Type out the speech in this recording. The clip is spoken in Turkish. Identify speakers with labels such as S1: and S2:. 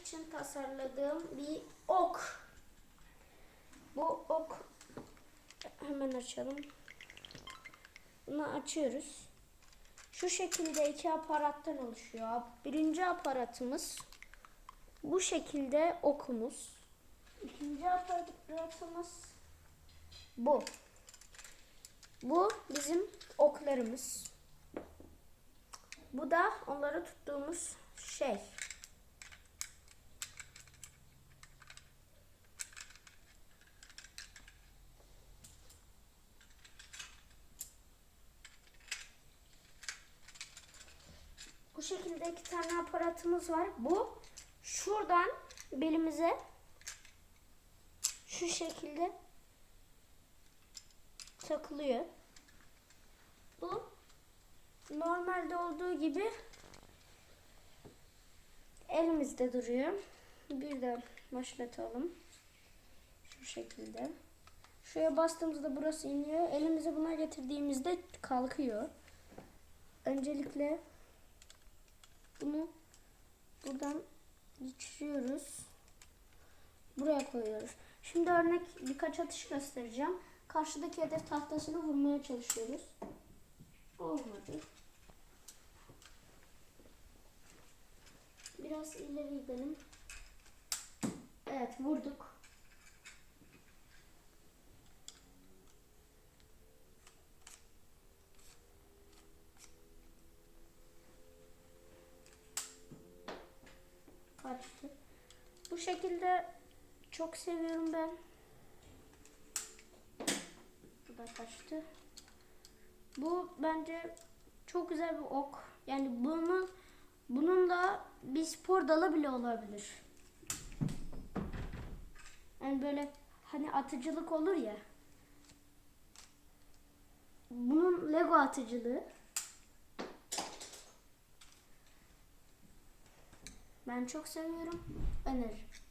S1: için tasarladığım bir ok. Bu ok hemen açalım. Bunu açıyoruz. Şu şekilde iki aparattan oluşuyor. Birinci aparatımız bu şekilde okumuz. İkinci aparatımız bu. Bu bizim oklarımız. Bu da onları tuttuğumuz şey. Şekilde iki tane aparatımız var. Bu şuradan belimize şu şekilde takılıyor. Bu normalde olduğu gibi elimizde duruyor. Bir de başlatalım. Şu şekilde. Şuraya bastığımızda burası iniyor. Elimizi buna getirdiğimizde kalkıyor. Öncelikle buradan geçiriyoruz. Buraya koyuyoruz. Şimdi örnek birkaç atış göstereceğim. Karşıdaki hedef tahtasını vurmaya çalışıyoruz. Olmadı. Biraz ileri gidelim. Evet vurduk. Kaçtı. Bu şekilde çok seviyorum ben. Bu da kaçtı. Bu bence çok güzel bir ok. Yani bunu bununla bir spor dalı bile olabilir. Yani böyle hani atıcılık olur ya. Bunun Lego atıcılığı. Ben çok seviyorum. Öneririm.